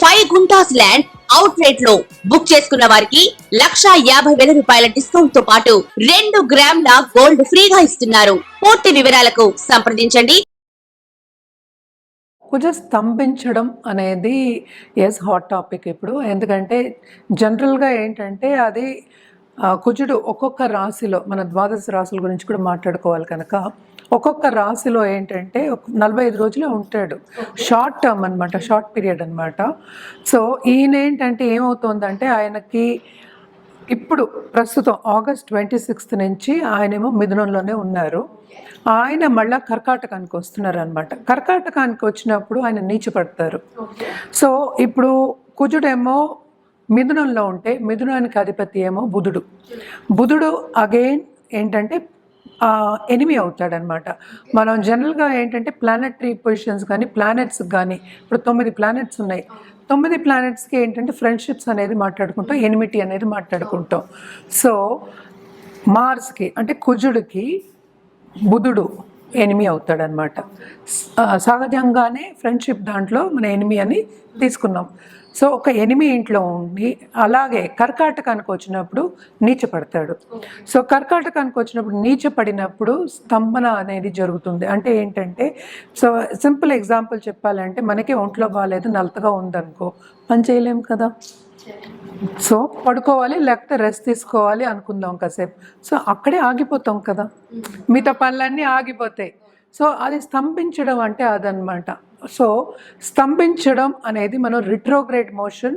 Five guntas land out రేట్లో book చేసుకున్న వారికి లక్షా యాభై వేల రూపాయల డిస్కౌంట్తో పాటు రెండు గ్రాముల గోల్డ్ ఫ్రీగా ఇస్తున్నారు. పూర్తి వివరాలకు సంప్రదించండి. కుజ స్తంభించడం అనేది ఎస్ హాట్ టాపిక్ ఇప్పుడు. ఎందుకంటే జనరల్గా ఏంటంటే అది కుజుడు ఒక్కొక్క రాశిలో మన ద్వాదశ రాశుల గురించి కూడా మాట్లాడుకోవాలి కనుక. ఒక్కొక్క రాశిలో ఏంటంటే ఒక నలభై ఐదు రోజులే ఉంటాడు. షార్ట్ టర్మ్ అనమాట షార్ట్ పీరియడ్ అనమాట సో ఈయన ఏంటంటే ఏమవుతుందంటే ఆయనకి ఇప్పుడు ప్రస్తుతం ఆగస్ట్ ట్వంటీ సిక్స్త్ నుంచి ఆయనేమో మిథునంలోనే ఉన్నారు. ఆయన మళ్ళా కర్కాటకానికి వస్తున్నారు అనమాట కర్కాటకానికి వచ్చినప్పుడు ఆయన నీచపడతారు. సో ఇప్పుడు కుజుడేమో మిథునంలో ఉంటే మిథునానికి అధిపతి ఏమో బుధుడు. బుధుడు అగైన్ ఏంటంటే ఎనిమి అవుతాడనమాట. మనం జనరల్గా ఏంటంటే ప్లానెటరీ పొజిషన్స్ కానీ ప్లానెట్స్ కానీ ఇప్పుడు తొమ్మిది ప్లానెట్స్ ఉన్నాయి. తొమ్మిది ప్లానెట్స్కి ఏంటంటే ఫ్రెండ్షిప్స్ అనేది మాట్లాడుకుంటాం ఎనిమిటీ అనేది మాట్లాడుకుంటాం. సో మార్స్కి అంటే కుజుడికి బుధుడు ఎనిమి అవుతాడనమాట. సహజంగానే ఫ్రెండ్షిప్ దాంట్లో మన ఎనిమి అని తీసుకున్నాం. సో ఒక ఎనిమి ఇంట్లో ఉండి అలాగే కర్కాటకానికి వచ్చినప్పుడు నీచపడతాడు. సో కర్కాటకానికి వచ్చినప్పుడు నీచపడినప్పుడు స్తంభన అనేది జరుగుతుంది. అంటే ఏంటంటే సో సింపుల్ ఎగ్జాంపుల్ చెప్పాలంటే మనకి ఒంట్లో బాగాలేదు నలతగా ఉందనుకో పని చేయలేం కదా? సో పడుకోవాలి లేకపోతే రెస్ట్ తీసుకోవాలి అనుకుందాం కాసేపు. సో అక్కడే ఆగిపోతాం కదా? మిగతా పనులన్నీ ఆగిపోతాయి. సో అది స్తంభించడం అంటే అదనమాట సో స్తంభించడం అనేది మనం retrograde motion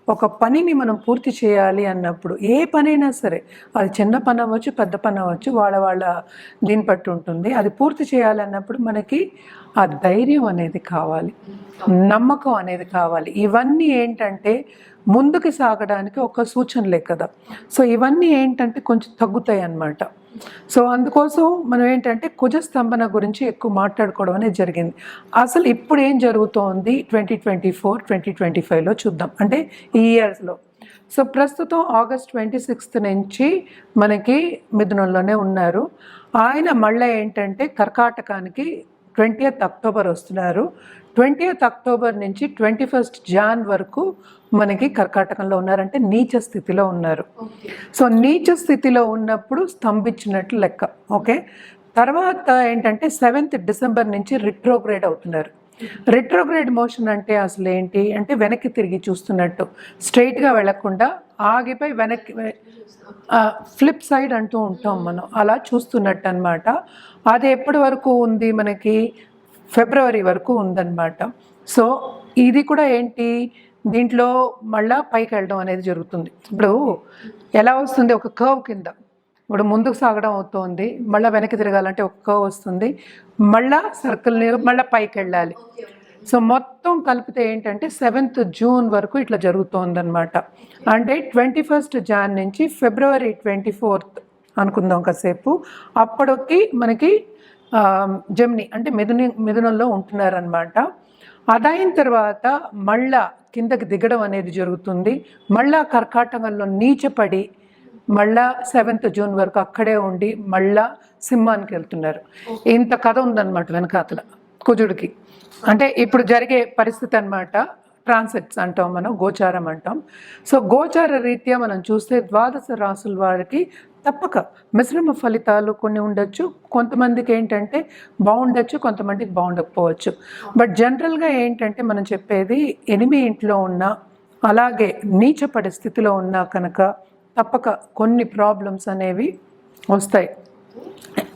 ఒక పనిని మనం పూర్తి చేయాలి అన్నప్పుడు ఏ పనైనా సరే అది చిన్న పని అవ్వచ్చు పెద్ద పని అవ్వచ్చు వాళ్ళ వాళ్ళ దీన్ని బట్టి ఉంటుంది. అది పూర్తి చేయాలన్నప్పుడు మనకి ఆ ధైర్యం అనేది కావాలి. నమ్మకం అనేది కావాలి. ఇవన్నీ ఏంటంటే ముందుకు సాగడానికి ఒక సూచనలే కదా. సో ఇవన్నీ ఏంటంటే కొంచెం తగ్గుతాయి అన్నమాట. సో అందుకోసం మనం ఏంటంటే కుజ స్తంభన గురించి ఎక్కువ మాట్లాడుకోవడం అనేది జరిగింది. అసలు ఇప్పుడు ఏం జరుగుతోంది? Twenty twenty four twenty twenty ఫైవ్లో చూద్దాం. అంటే ఈ ఇయర్స్లో సో ప్రస్తుతం ఆగస్ట్ ట్వంటీ సిక్స్త్ నుంచి మనకి మిథునంలోనే ఉన్నారు. ఆయన మళ్ళీ ఏంటంటే కర్కాటకానికి ట్వంటీ అక్టోబర్ వస్తున్నారు. ట్వంటీయత్ అక్టోబర్ నుంచి ట్వంటీ ఫస్ట్ జాన్ వరకు మనకి కర్కాటకంలో ఉన్నారంటే నీచ స్థితిలో ఉన్నారు. సో నీచ స్థితిలో ఉన్నప్పుడు స్తంభించినట్లు లెక్క ఓకే? తర్వాత ఏంటంటే సెవెంత్ డిసెంబర్ నుంచి రిట్రోగ్రేడ్ అవుతున్నారు. రిట్రోగ్రేడ్ మోషన్ అంటే అసలు ఏంటి? అంటే వెనక్కి తిరిగి చూస్తున్నట్టు. స్ట్రైట్గా వెళ్ళకుండా ఆగిపోయి వెనక్కి ఫ్లిప్ సైడ్ అంటూ ఉంటాం మనం. అలా చూస్తున్నట్టు అనమాట అది ఎప్పటి వరకు ఉంది మనకి? ఫిబ్రవరి వరకు ఉందన్నమాట. సో ఇది కూడా ఏంటి? దీంట్లో మళ్ళా పైకి వెళ్ళడం అనేది జరుగుతుంది. ఇప్పుడు ఎలా వస్తుంది? ఒక కర్వ్ కింద. ఇప్పుడు ముందుకు సాగడం అవుతుంది. మళ్ళీ వెనక్కి తిరగాలంటే ఒక కర్వ్ వస్తుంది. మళ్ళా సర్కిల్ మళ్ళీ పైకి వెళ్ళాలి. సో మొత్తం కలిపితే ఏంటంటే సెవెంత్ జూన్ వరకు ఇట్లా జరుగుతోందనమాట అంటే ట్వంటీ ఫస్ట్ జాన్ నుంచి ఫిబ్రవరి ట్వంటీ ఫోర్త్ అనుకుందాం కాసేపు. అప్పటికి మనకి జెమిని అంటే మిథుని మిథునంలో ఉంటున్నారనమాట అదైన తర్వాత మళ్ళా కిందకి దిగడం అనేది జరుగుతుంది. మళ్ళా కర్కాటకంలో నీచపడి మళ్ళా సెవెంత్ జూన్ వరకు అక్కడే ఉండి మళ్ళా సింహానికి వెళ్తున్నారు. ఇంత కథ ఉందన్నమాట వెనకాతల కుజుడికి. అంటే ఇప్పుడు జరిగే పరిస్థితి అన్నమాట ట్రాన్సిట్స్ అంటాం మనం గోచారం అంటాం. సో గోచార రీత్యా మనం చూస్తే ద్వాదశ రాసుల వారికి తప్పక. మిశ్రమ ఫలితాలు కొన్ని ఉండొచ్చు. కొంతమందికి ఏంటంటే బాగుండొచ్చు కొంతమందికి బాగుండకపోవచ్చు. బట్ జనరల్గా ఏంటంటే మనం చెప్పేది ఎనిమి ఇంట్లో ఉన్న అలాగే నీచపడే స్థితిలో ఉన్నా కనుక తప్పక కొన్ని ప్రాబ్లమ్స్ అనేవి వస్తాయి.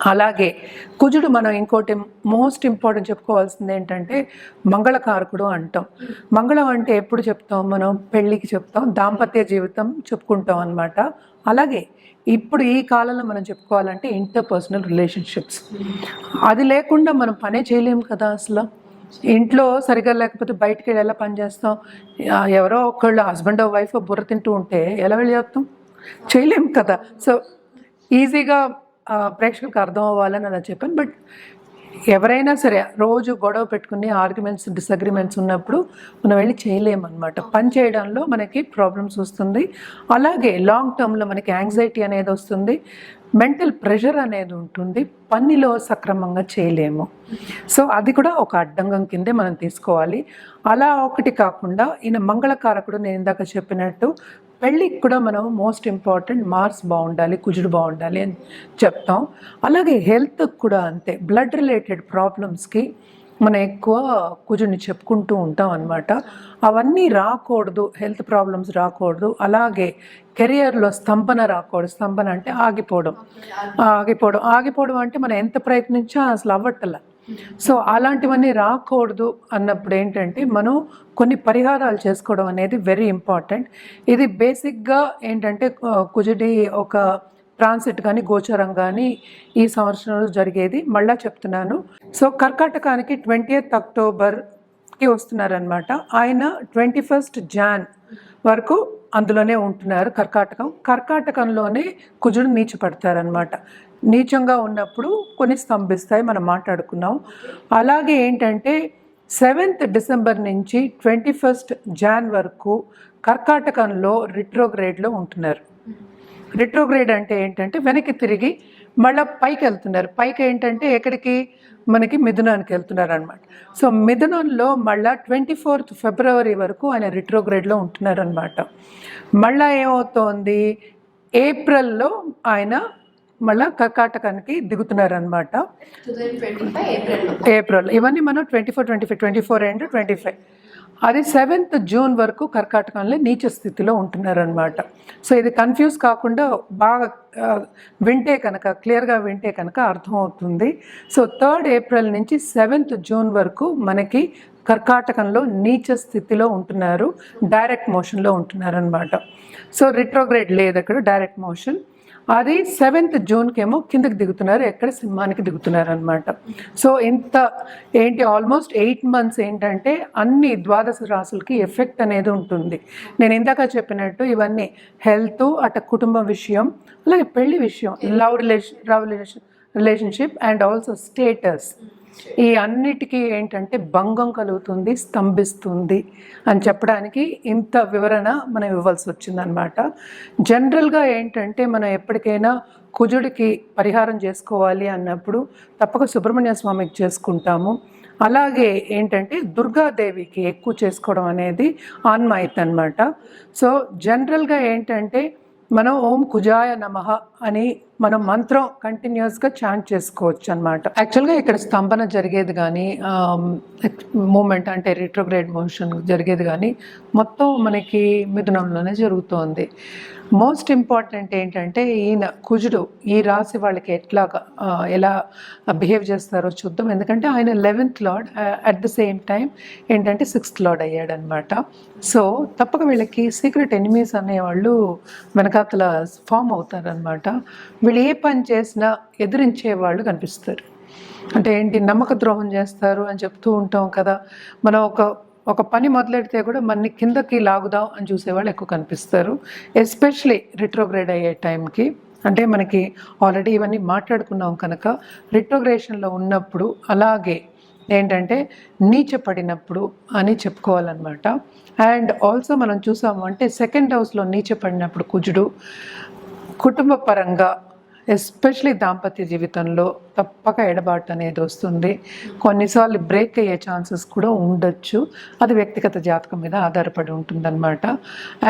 అలాగే కుజుడు మనం ఇంకోటి మోస్ట్ ఇంపార్టెంట్ చెప్పుకోవాల్సింది ఏంటంటే మంగళకారకుడు అంటాం. మంగళం అంటే ఎప్పుడు చెప్తాం మనం? పెళ్ళికి చెప్తాం దాంపత్య జీవితం చెప్పుకుంటాం అనమాట అలాగే ఇప్పుడు ఈ కాలంలో మనం చెప్పుకోవాలంటే ఇంటర్పర్సనల్ రిలేషన్షిప్స్ అది లేకుండా మనం పనే చేయలేము కదా అసలు. ఇంట్లో సరిగా లేకపోతే బయటికి వెళ్ళి ఎలా పని చేస్తాం? ఎవరో ఒకళ్ళు హస్బెండ్ వైఫ్ బుర్ర తింటూ ఉంటే ఎలా వెళ్ళి చేస్తాం? చేయలేము కదా. సో ఈజీగా ప్రేక్షకులకు అర్థం అవ్వాలని అలా చెప్పాను. బట్ ఎవరైనా సరే రోజు గొడవ పెట్టుకుని ఆర్గ్యుమెంట్స్ డిసగ్రిమెంట్స్ ఉన్నప్పుడు మనం వెళ్ళి చేయలేమన్నమాట. పని చేయడంలో మనకి ప్రాబ్లమ్స్ వస్తుంది. అలాగే లాంగ్ టర్మ్లో మనకి యాంగ్జైటీ అనేది వస్తుంది. మెంటల్ ప్రెషర్ అనేది ఉంటుంది. పనిలో సక్రమంగా చేయలేము. సో అది కూడా ఒక అడ్డంగం కిందే మనం తీసుకోవాలి. అలా ఒకటి కాకుండా ఈయన మంగళకారకుడు నేను ఇందాక చెప్పినట్టు పెళ్ళికి కూడా మనం మోస్ట్ ఇంపార్టెంట్ మార్క్స్ బాగుండాలి కుజుడు బాగుండాలి అని చెప్తాం. అలాగే హెల్త్కి కూడా అంతే. బ్లడ్ రిలేటెడ్ ప్రాబ్లమ్స్కి మనం ఎక్కువ కుజుడిని చెప్పుకుంటూ ఉంటాం అనమాట అవన్నీ రాకూడదు హెల్త్ ప్రాబ్లమ్స్ రాకూడదు. అలాగే కెరియర్లో స్తంభన రాకూడదు. స్తంభన అంటే ఆగిపోవడం. ఆగిపోవడం. ఆగిపోవడం. అంటే మనం ఎంత ప్రయత్నించా అసలు అవ్వట్ల. సో అలాంటివన్నీ రాకూడదు అన్నప్పుడు ఏంటంటే మనం కొన్ని పరిహారాలు చేసుకోవడం అనేది వెరీ ఇంపార్టెంట్. ఇది బేసిక్గా ఏంటంటే కుజుడి ఒక ట్రాన్సిట్ కానీ గోచరం కానీ ఈ సంవత్సరంలో జరిగేది మళ్ళా చెప్తున్నాను. సో కర్కాటకానికి ట్వంటీ అక్టోబర్కి వస్తున్నారనమాట ఆయన ట్వంటీ ఫస్ట్ జాన్ వరకు అందులోనే ఉంటున్నారు కర్కాటకం. కర్కాటకంలోనే కుజుడు నీచపడతారనమాట నీచంగా ఉన్నప్పుడు కొన్ని స్తంభిస్తాయి మనం మాట్లాడుకున్నాం. అలాగే ఏంటంటే సెవెంత్ డిసెంబర్ నుంచి ట్వంటీ ఫస్ట్ జాన్ వరకు కర్కాటకంలో రిట్రోగ్రేడ్లో ఉంటున్నారు. రిట్రోగ్రేడ్ అంటే ఏంటంటే వెనక్కి తిరిగి మళ్ళీ పైకి వెళ్తున్నారు. పైకి ఏంటంటే ఎక్కడికి? మనకి మిథునానికి వెళ్తున్నారు అనమాట సో మిథునంలో మళ్ళా ట్వంటీ ఫోర్త్ ఫిబ్రవరి వరకు ఆయన రిట్రోగ్రేడ్లో ఉంటున్నారనమాట మళ్ళీ మళ్ళా ఏమవుతోంది? ఏప్రిల్లో ఆయన మళ్ళా కర్కాటకానికి దిగుతున్నారనమాట ఏప్రిల్. ఇవన్నీ మనం twenty four twenty five twenty four and twenty five. అది సెవెంత్ జూన్ వరకు కర్కాటకంలో నీచ స్థితిలో ఉంటున్నారనమాట సో ఇది కన్ఫ్యూజ్ కాకుండా బాగా వింటే కనుక క్లియర్గా వింటే కనుక అర్థమవుతుంది. సో థర్డ్ ఏప్రిల్ నుంచి సెవెంత్ జూన్ వరకు మనకి కర్కాటకంలో నీచ స్థితిలో ఉంటున్నారు డైరెక్ట్ మోషన్లో ఉంటున్నారనమాట సో రిట్రోగ్రేడ్ లేదు అక్కడ డైరెక్ట్ మోషన్. అది సెవెంత్ జూన్కి ఏమో కిందకి దిగుతున్నారు ఎక్కడ సింహానికి దిగుతున్నారు అనమాట సో ఇంత ఏంటి ఆల్మోస్ట్ ఎయిట్ మంత్స్ ఏంటంటే అన్ని ద్వాదశ రాసులకి ఎఫెక్ట్ అనేది ఉంటుంది. నేను ఇందాక చెప్పినట్టు ఇవన్నీ హెల్త్ అట కుటుంబ విషయం అలాగే పెళ్ళి విషయం love relation love relation relationship and also status. ఈ అన్నిటికీ ఏంటంటే భంగం కలుగుతుంది స్తంభిస్తుంది అని చెప్పడానికి ఇంత వివరణ మనం ఇవ్వాల్సి వచ్చిందనమాట జనరల్గా ఏంటంటే మనం ఎప్పటికైనా కుజుడికి పరిహారం చేసుకోవాలి అన్నప్పుడు తప్పక సుబ్రహ్మణ్య స్వామికి చేసుకుంటాము. అలాగే ఏంటంటే దుర్గాదేవికి ఎక్కువ చేసుకోవడం అనేది ఆన్మాయిత్ అనమాట సో జనరల్గా ఏంటంటే మనం ఓం కుజాయ నమః అని మనం మంత్రం కంటిన్యూస్గా చాంట్ చేసుకోవచ్చు అనమాట యాక్చువల్గా ఇక్కడ స్తంభన జరిగేది కానీ మూమెంట్ అంటే రిట్రోగ్రేడ్ మోషన్ జరిగేది కానీ మొత్తం మనకి మిథునంలోనే జరుగుతోంది. మోస్ట్ ఇంపార్టెంట్ ఏంటంటే ఈయన కుజుడు ఈ రాశి వాళ్ళకి ఎట్లాగా ఎలా బిహేవ్ చేస్తారో చూద్దాం. ఎందుకంటే ఆయన eleventh lord at the same time ఏంటంటే సిక్స్త్ లార్డ్ అయ్యాడనమాట. సో తప్పక వీళ్ళకి సీక్రెట్ ఎనిమీస్ అనేవాళ్ళు వెనకాతల ఫామ్ అవుతారనమాట. వీళ్ళు ఏ పని చేసినా ఎదిరించే వాళ్ళు కనిపిస్తారు. అంటే ఏంటి నమ్మక ద్రోహం చేస్తారు అని చెప్తూ ఉంటాం కదా. మనం ఒక ఒక పని మొదలెడితే కూడా మనని కిందకి లాగుదాం అని చూసేవాళ్ళు ఎక్కువ కనిపిస్తారు ఎస్పెషలీ రిట్రోగ్రేడ్ అయ్యే టైంకి. అంటే మనకి ఆల్రెడీ ఇవన్నీ మాట్లాడుకున్నాం కనుక రిట్రోగ్రేషన్లో ఉన్నప్పుడు అలాగే ఏంటంటే నీచపడినప్పుడు అని చెప్పుకోవాలన్నమాట. అండ్ ఆల్సో మనం చూసాము అంటే సెకండ్ హౌస్లో నీచపడినప్పుడు కుజుడు కుటుంబ పరంగా ఎస్పెషలీ దాంపత్య జీవితంలో తప్పక ఎడబాటు అనేది వస్తుంది. కొన్నిసార్లు బ్రేక్ అయ్యే ఛాన్సెస్ కూడా ఉండొచ్చు. అది వ్యక్తిగత జాతకం మీద ఆధారపడి ఉంటుందన్నమాట.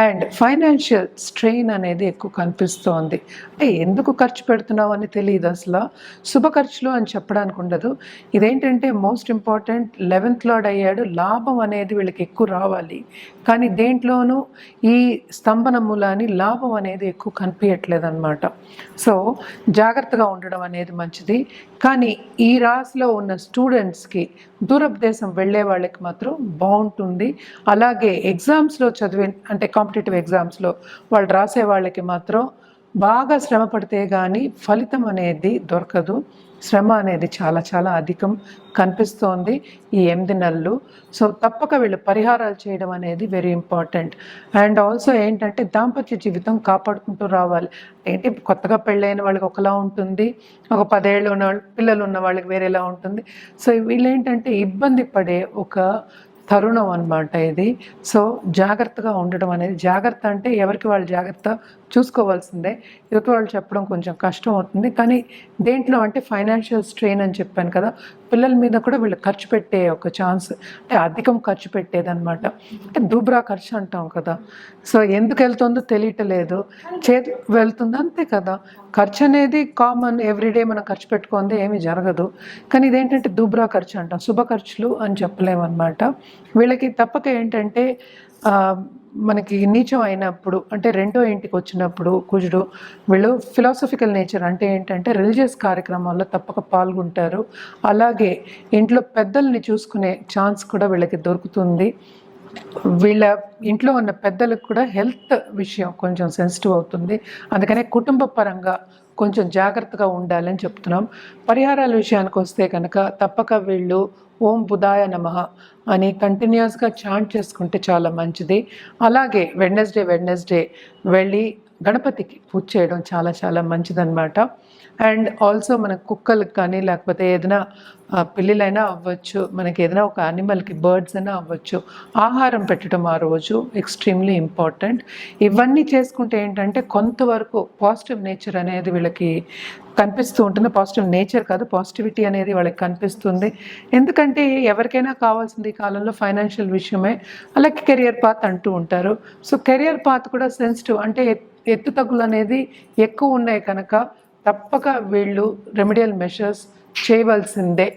అండ్ ఫైనాన్షియల్ స్ట్రెయిన్ అనేది ఎక్కువ కనిపిస్తోంది. అంటే ఎందుకు ఖర్చు పెడుతున్నావు అని తెలియదు అసలు. శుభ ఖర్చులు అని చెప్పడానికి ఉండదు. ఇదేంటంటే మోస్ట్ ఇంపార్టెంట్ లెవెన్త్ లార్డ్ అయ్యాడు. లాభం అనేది వీళ్ళకి ఎక్కువ రావాలి. కానీ దేంట్లోనూ ఈ స్తంభన మూలాన్ని లాభం అనేది ఎక్కువ కనిపించట్లేదు అనమాట సో జాగ్రత్తగా ఉండడం అనేది మంచిది. కానీ ఈ రాశిలో ఉన్న స్టూడెంట్స్కి దూరప్రదేశం వెళ్ళే వాళ్ళకి మాత్రం బాగుంటుంది. అలాగే ఎగ్జామ్స్లో చదివే అంటే కాంపిటేటివ్ ఎగ్జామ్స్లో వాళ్ళు రాసే వాళ్ళకి మాత్రం బాగా శ్రమ పడితే కానీ ఫలితం అనేది దొరకదు. శ్రమ అనేది చాలా చాలా అధికం కనిపిస్తోంది ఈ ఎనిమిది నెలలు. సో తప్పక వీళ్ళు పరిహారాలు చేయడం అనేది వెరీ ఇంపార్టెంట్ అండ్ ఆల్సో ఏంటంటే దాంపత్య జీవితం కాపాడుకుంటూ రావాలి. ఏంటి కొత్తగా పెళ్ళైన వాళ్ళకి ఒకలా ఉంటుంది ఒక పదేళ్ళు ఉన్న వాళ్ళు పిల్లలు ఉన్న వాళ్ళకి వేరేలా ఉంటుంది. సో వీళ్ళు ఏంటంటే ఇబ్బంది పడే ఒక తరుణం అనమాట ఇది. సో జాగ్రత్తగా ఉండడం అనేది జాగ్రత్త అంటే ఎవరికి వాళ్ళు జాగ్రత్త చూసుకోవాల్సిందే. యువత వాళ్ళు చెప్పడం కొంచెం కష్టం అవుతుంది. కానీ దేంట్లో అంటే ఫైనాన్షియల్ స్ట్రెయిన్ అని చెప్పాను కదా పిల్లల మీద కూడా వీళ్ళు ఖర్చు పెట్టే ఒక ఛాన్స్ అంటే అధికం ఖర్చు పెట్టేదన్నమాట. అంటే దూబ్రా ఖర్చు అంటాం కదా. సో ఎందుకు వెళ్తుందో తెలియటలేదు. చేతి వెళ్తుంది అంతే కదా. ఖర్చు అనేది కామన్ ఎవ్రీడే మనం ఖర్చు పెట్టుకుంది ఏమీ జరగదు. కానీ ఇదేంటంటే దూబ్రా ఖర్చు అంటాం శుభ ఖర్చులు అని చెప్పలేమన్నమాట. వీళ్ళకి తప్పక ఏంటంటే మనకి నీచం అయినప్పుడు అంటే రెండో ఇంటికి వచ్చినప్పుడు కుజుడు వీళ్ళు ఫిలాసఫికల్ నేచర్ అంటే ఏంటంటే రిలీజియస్ కార్యక్రమాల్లో తప్పక పాల్గొంటారు. అలాగే ఇంట్లో పెద్దల్ని చూసుకునే ఛాన్స్ కూడా వీళ్ళకి దొరుకుతుంది. వీళ్ళ ఇంట్లో ఉన్న పెద్దలకు కూడా హెల్త్ విషయం కొంచెం సెన్సిటివ్ అవుతుంది. అందుకనే కుటుంబ పరంగా కొంచెం జాగ్రత్తగా ఉండాలని చెప్తున్నాం. పరిహారాల విషయానికి వస్తే కనుక తప్పక వీళ్ళు. ఓం బుధాయ నమః అని కంటిన్యూస్గా చాంట్ చేసుకుంటే చాలా మంచిది. అలాగే వెడ్నెస్డే వెడ్నెస్డే వెళ్ళి గణపతికి పూజ చేయడం చాలా చాలా మంచిదన్నమాట. అండ్ ఆల్సో మన కుక్కలకు కానీ లేకపోతే ఏదైనా ఆ, అవ్వచ్చు మనకి ఏదైనా ఒక యానిమల్కి బర్డ్స్ అయినా అవ్వచ్చు ఆహారం పెట్టడం ఆ రోజు ఎక్స్ట్రీమ్లీ ఇంపార్టెంట్. ఇవన్నీ చేసుకుంటే ఏంటంటే కొంతవరకు పాజిటివ్ నేచర్ అనేది వీళ్ళకి కనిపిస్తూ ఉంటుంది. పాజిటివ్ నేచర్ కాదు పాజిటివిటీ అనేది వాళ్ళకి కనిపిస్తుంది. ఎందుకంటే ఎవరికైనా కావాల్సింది ఈ కాలంలో ఫైనాన్షియల్ విషయమే. అలాగే కెరియర్ పాత్ అంటూ ఉంటారు. సో కెరియర్ పాత్ కూడా సెన్సిటివ్ అంటే ఎత్తు తగ్గులు అనేది ఎక్కువ ఉన్నాయి కనుక తప్పక వీళ్ళు రెమెడియల్ మెషర్స్ చేయవలసిందే.